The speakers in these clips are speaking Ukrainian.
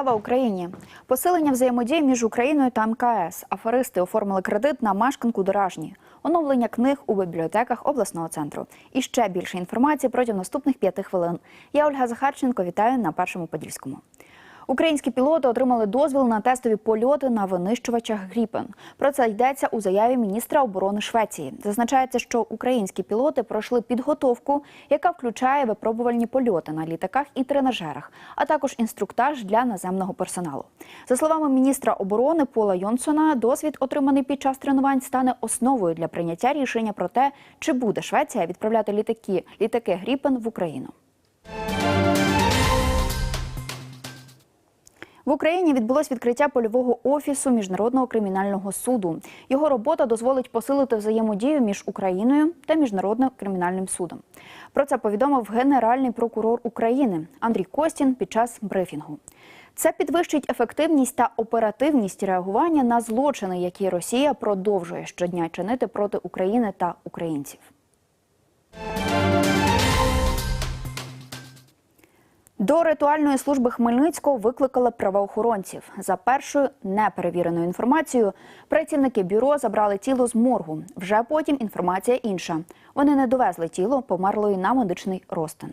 Слава Україні! Посилення взаємодії між Україною та МКС. Аферисти оформили кредит на мешканку Доражні. Оновлення книг у бібліотеках обласного центру. І ще більше інформації протягом наступних п'яти хвилин. Я Ольга Захарченко. Вітаю на першому подільському. Українські пілоти отримали дозвіл на тестові польоти на винищувачах Гріпен. Про це йдеться у заяві міністра оборони Швеції. Зазначається, що українські пілоти пройшли підготовку, яка включає випробувальні польоти на літаках і тренажерах, а також інструктаж для наземного персоналу. За словами міністра оборони Пола Йонсона, досвід, отриманий під час тренувань, стане основою для прийняття рішення про те, чи буде Швеція відправляти літаки, літаки Гріпен в Україну. В Україні відбулось відкриття польового офісу міжнародного кримінального суду. Його робота дозволить посилити взаємодію між Україною та міжнародним кримінальним судом. Про це повідомив генеральний прокурор України Андрій Костін під час брифінгу. Це підвищить ефективність та оперативність реагування на злочини, які Росія продовжує щодня чинити проти України та українців. До ритуальної служби Хмельницького викликали правоохоронців. За першою неперевіреною інформацією, працівники бюро забрали тіло з моргу. Вже потім інформація інша. Вони не довезли тіло померлої на медичний розтин.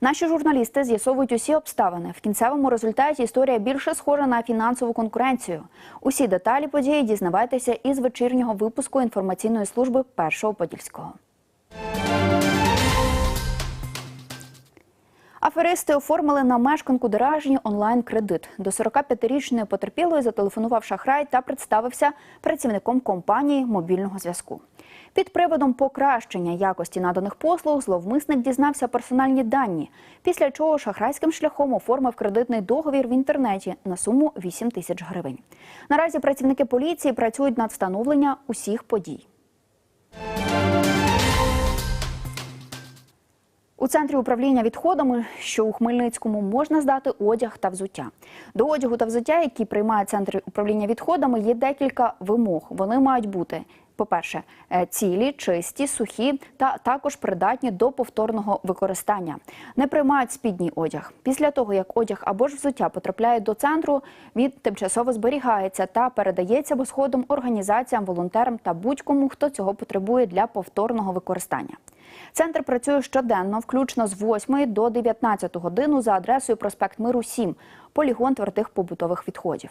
Наші журналісти з'ясовують усі обставини. В кінцевому результаті історія більше схожа на фінансову конкуренцію. Усі деталі події дізнавайтеся із вечірнього випуску інформаційної служби Першого Подільського. Аферисти оформили на мешканку Деражні онлайн-кредит. До 45-річної потерпілої зателефонував шахрай та представився працівником компанії мобільного зв'язку. Під приводом покращення якості наданих послуг зловмисник дізнався персональні дані, після чого шахрайським шляхом оформив кредитний договір в інтернеті на суму 8 тисяч гривень. Наразі працівники поліції працюють над встановленням усіх подій. У центрі управління відходами, що у Хмельницькому можна здати одяг та взуття. До одягу та взуття, які приймає центр управління відходами, є декілька вимог. Вони мають бути. По-перше, е, цілі, чисті, сухі та також придатні до повторного використання. Не приймають спідній одяг. Після того, як одяг або ж взуття потрапляє до центру, він тимчасово зберігається та передається безходом організаціям, волонтерам та будь-кому, хто цього потребує для повторного використання. Центр працює щоденно, включно з 8 до 19 годину за адресою проспект Миру 7, полігон твердих побутових відходів.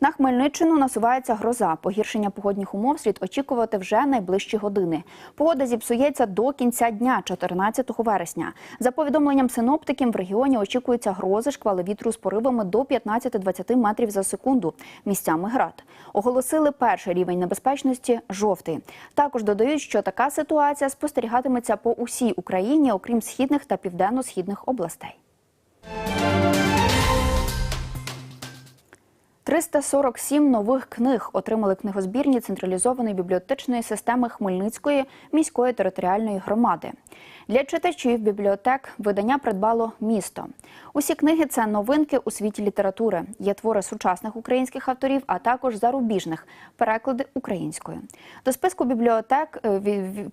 На Хмельниччину насувається гроза. Погіршення погодних умов слід очікувати вже найближчі години. Погода зіпсується до кінця дня, 14 вересня. За повідомленням синоптиків, в регіоні очікуються грози, шквали вітру з поривами до 15-20 метрів за секунду. Місцями град. Оголосили перший рівень небезпечності жовтий. Також додають, що така ситуація спостерігатиметься по усій Україні, окрім східних та південно-східних областей. 347 нових книг отримали книгозбірні централізованої бібліотечної системи Хмельницької міської територіальної громади. Для читачів бібліотек видання придбало місто. Усі книги це новинки у світі літератури. Є твори сучасних українських авторів, а також зарубіжних переклади українською. До списку бібліотек е,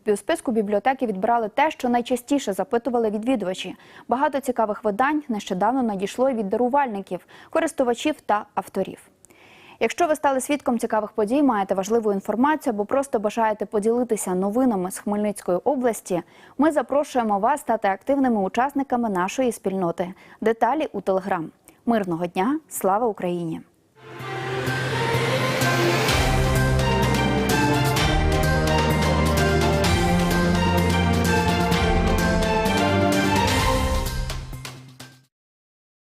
до списку бібліотеки відбирали те, що найчастіше запитували відвідувачі. Багато цікавих видань нещодавно надійшло від дарувальників, користувачів та авторів. Якщо ви стали свідком цікавих подій, маєте важливу інформацію або просто бажаєте поділитися новинами з Хмельницької області, ми запрошуємо вас стати активними учасниками нашої спільноти. Деталі у телеграм. Мирного дня! Слава Україні!